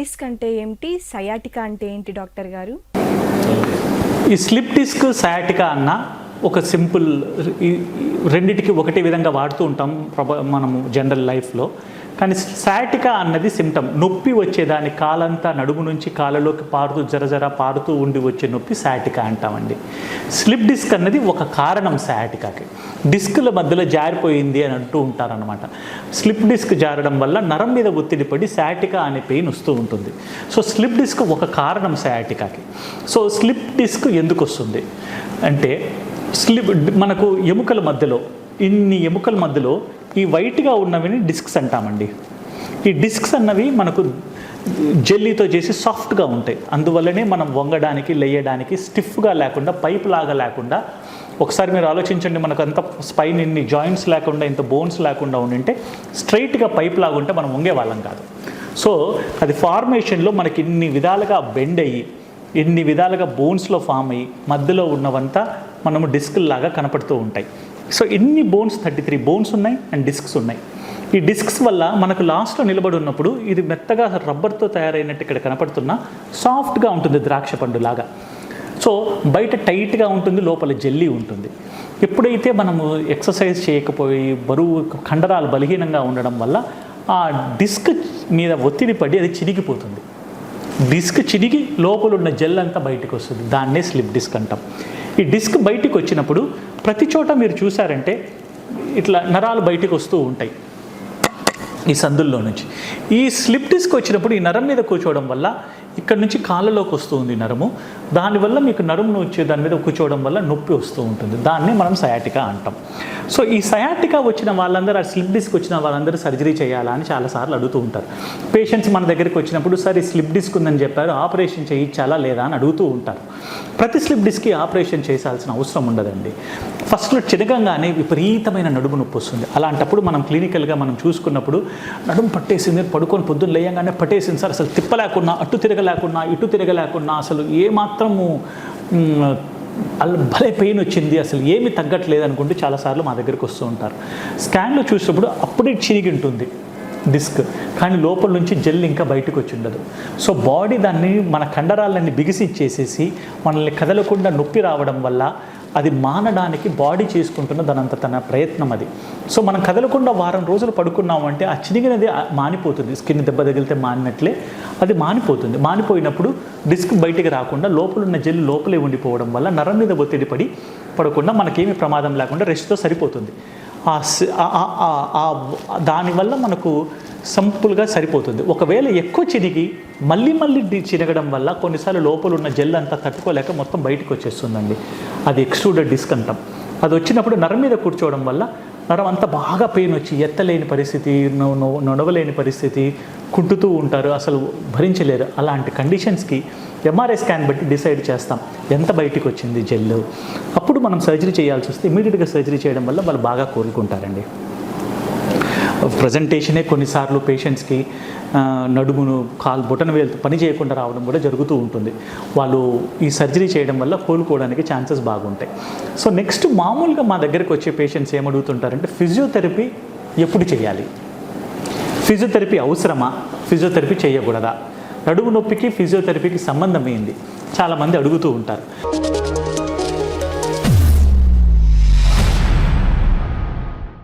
Disc అంటే ఏమిటి? Sciatica అంటే ఏంటి డాక్టర్ గారు? ఈ స్లిప్ డిస్క్ సయాటికా అన్న ఒక సింపుల్ రెండిటికి ఒకటే విధంగా వాడుతూ ఉంటాం ప్రభ మనము జనరల్ లైఫ్లో. కానీ సయాటికా అన్నది సిమ్టమ్ నొప్పి వచ్చేదాని కాలంతా నడుము నుంచి కాళ్ళలోకి పారుతూ జరజర పారుతూ ఉండి వచ్చే నొప్పి శాటికా అంటామండి. స్లిప్ డిస్క్ అన్నది ఒక కారణం శాటికాకి డిస్కుల మధ్యలో జారిపోయింది అని అంటూ ఉంటారనమాట స్లిప్ డిస్క్ జారడం వల్ల నరం మీద ఒత్తిడి పడి శాటికా అనే పెయిన్ వస్తూ ఉంటుంది. సో స్లిప్ డిస్క్ ఒక కారణం శాటికాకి సో స్లిప్ డిస్క్ ఎందుకు వస్తుంది? అంటే స్లిప్ మనకు ఎముకల మధ్యలో ఇన్ని ఎముకల మధ్యలో ఈ వైట్గా ఉన్నవిని డిస్క్స్ అంటామండి. ఈ డిస్క్స్ అన్నవి మనకు జెల్లీతో చేసి సాఫ్ట్గా ఉంటాయి. అందువల్లనే మనం వంగడానికి లేయడానికి స్టిఫ్గా లేకుండా పైప్ లాగా లేకుండా ఒకసారి మీరు ఆలోచించండి మనకు అంత స్పైన్ ఇన్ని జాయింట్స్ లేకుండా ఇంత బోన్స్ లేకుండా ఉండింటే స్ట్రైట్గా పైప్ లాగా ఉంటే మనం వంగే వాళ్ళం కాదు. సో అది ఫార్మేషన్లో మనకి ఇన్ని విధాలుగా బెండ్ అయ్యి ఇన్ని విధాలుగా బోన్స్లో ఫామ్ అయ్యి మధ్యలో ఉన్నవంతా మనము డిస్క్ లాగా కనపడుతూ ఉంటాయి. సో ఎన్ని బోన్స్ థర్టీ త్రీ బోన్స్ ఉన్నాయి అండ్ డిస్క్స్ ఉన్నాయి. ఈ డిస్క్స్ వల్ల మనకు లాస్ట్లో నిలబడి ఉన్నప్పుడు ఇది మెత్తగా రబ్బర్తో తయారైనట్టు ఇక్కడ కనపడుతున్న సాఫ్ట్గా ఉంటుంది ద్రాక్ష పండు లాగా. సో బయట టైట్గా ఉంటుంది లోపల జెల్లీ ఉంటుంది. ఎప్పుడైతే మనము ఎక్సర్సైజ్ చేయకపోయి బరువు కండరాలు బలహీనంగా ఉండడం వల్ల ఆ డిస్క్ మీద ఒత్తిడి పడి అది చిరిగిపోతుంది డిస్క్ చిరిగి లోపల ఉన్న జెల్ అంతా బయటకు వస్తుంది. దాన్నే స్లిప్ డిస్క్ అంటాం. ఈ డిస్క్ బయటకు వచ్చినప్పుడు ప్రతి చోట మీరు చూసారంటే ఇట్లా నరాలు బయటకు వస్తూ ఉంటాయి. ఈ సందుల్లో నుంచి. ఈ స్లిప్ డిస్క్ వచ్చినప్పుడు ఈ నరం మీద కూర్చోవడం వల్ల ఇక్కడ నుంచి కాళ్ళలోకి వస్తూ ఉంది నరము. దానివల్ల మీకు నరుము వచ్చే దాని మీద కూర్చోవడం వల్ల నొప్పి వస్తూ ఉంటుంది. దాన్ని మనం సయాటికా అంటాం. సో ఈ సయాటికా వచ్చిన వాళ్ళందరూ ఆ స్లిప్ డిస్క్ వచ్చిన వాళ్ళందరూ సర్జరీ చేయాలా అని చాలాసార్లు అడుగుతూ ఉంటారు. పేషెంట్స్ మన దగ్గరికి వచ్చినప్పుడు సరే స్లిప్ డిస్క్ ఉందని చెప్పారు ఆపరేషన్ చేయించాలా లేదా? అని అడుగుతూ ఉంటారు. ప్రతి స్లిప్ డిస్క్కి ఆపరేషన్ చేయాల్సిన అవసరం ఉండదండి. ఫస్ట్లో చిరగంగానే విపరీతమైన నడుము నొప్పి వస్తుంది. అలాంటప్పుడు మనం క్లినికల్గా మనం చూసుకున్నప్పుడు నడుము పట్టేసింది పడుకొని పొద్దున్న లేయంగానే పట్టేసింది సార్ అసలు తిప్పలేకున్నా తిరగల తిరగలేకున్నా ఇటు తిరగలేకున్నా అసలు ఏమాత్రము భలే పెయిన్ వచ్చింది అసలు ఏమి తగ్గట్లేదు అనుకుంటూ చాలాసార్లు మా దగ్గరికి వస్తూ ఉంటారు. స్కాన్లో చూసినప్పుడు అప్పుడే చిరిగి ఉంటుంది డిస్క్ కానీ లోపల నుంచి జెల్ ఇంకా బయటకు వచ్చి ఉండదు. సో బాడీ దాన్ని మన కండరాలన్నీ బిగిసిచ్చేసేసి మనల్ని కదలకుండా నొప్పి రావడం వల్ల అది మానడానికి బాడీ చేసుకుంటున్న దానంత తన ప్రయత్నం అది. సో మనం కదలకుండా వారం రోజులు పడుకున్నామంటే ఆ చినిగినది మానిపోతుంది. స్కిన్ దెబ్బ తగిలితే మానినట్లే అది మానిపోతుంది. మానిపోయినప్పుడు డిస్క్ బయటికి రాకుండా లోపల ఉన్న జెల్ లోపలే ఉండిపోవడం వల్ల నరం మీద ఒత్తిడి పడి పడకుండా మనకేమి ప్రమాదం లేకుండా రెస్ట్తో సరిపోతుంది. ఆ- దానివల్ల మనకు సంపుల్గా సరిపోతుంది. ఒకవేళ ఎక్కువ చిరిగి మళ్ళీ మళ్ళీ చిరగడం వల్ల కొన్నిసార్లు లోపల ఉన్న జెల్ అంతా తట్టుకోలేక మొత్తం బయటకు వచ్చేస్తుందండి అది ఎక్స్ట్రూడెడ్ డిస్క్ అంటాం. అది వచ్చినప్పుడు నరం మీద కూర్చోవడం వల్ల నరం అంతా బాగా పెయిన్ వచ్చి ఎత్తలేని పరిస్థితి నొడవలేని నడవలేని పరిస్థితి కుంటుతూ ఉంటారు అసలు భరించలేరు. అలాంటి కండిషన్స్కి ఎంఆర్ఐ స్కాన్ బట్టి డిసైడ్ చేస్తాం ఎంత బయటికి వచ్చింది జెల్ అప్పుడు మనం సర్జరీ చేయాల్సి వస్తే ఇమీడియట్గా సర్జరీ చేయడం వల్ల వాళ్ళు బాగా కోరుకుంటారండి ప్రజెంటేషనే కొన్నిసార్లు పేషెంట్స్కి నడుమును కాలు బొటన వేలుతో పని చేయకుండా రావడం కూడా జరుగుతూ ఉంటుంది. వాళ్ళు ఈ సర్జరీ చేయడం వల్ల కోలుకోవడానికి ఛాన్సెస్ బాగుంటాయి. సో నెక్స్ట్ మామూలుగా మా దగ్గరికి వచ్చే పేషెంట్స్ ఏమడుగుతుంటారంటే ఫిజియోథెరపీ ఎప్పుడు చేయాలి? ఫిజియోథెరపీ అవసరమా? ఫిజియోథెరపీ చేయకూడదా? నడుము నొప్పికి ఫిజియోథెరపీకి సంబంధం ఏంది? చాలామంది అడుగుతూ ఉంటారు.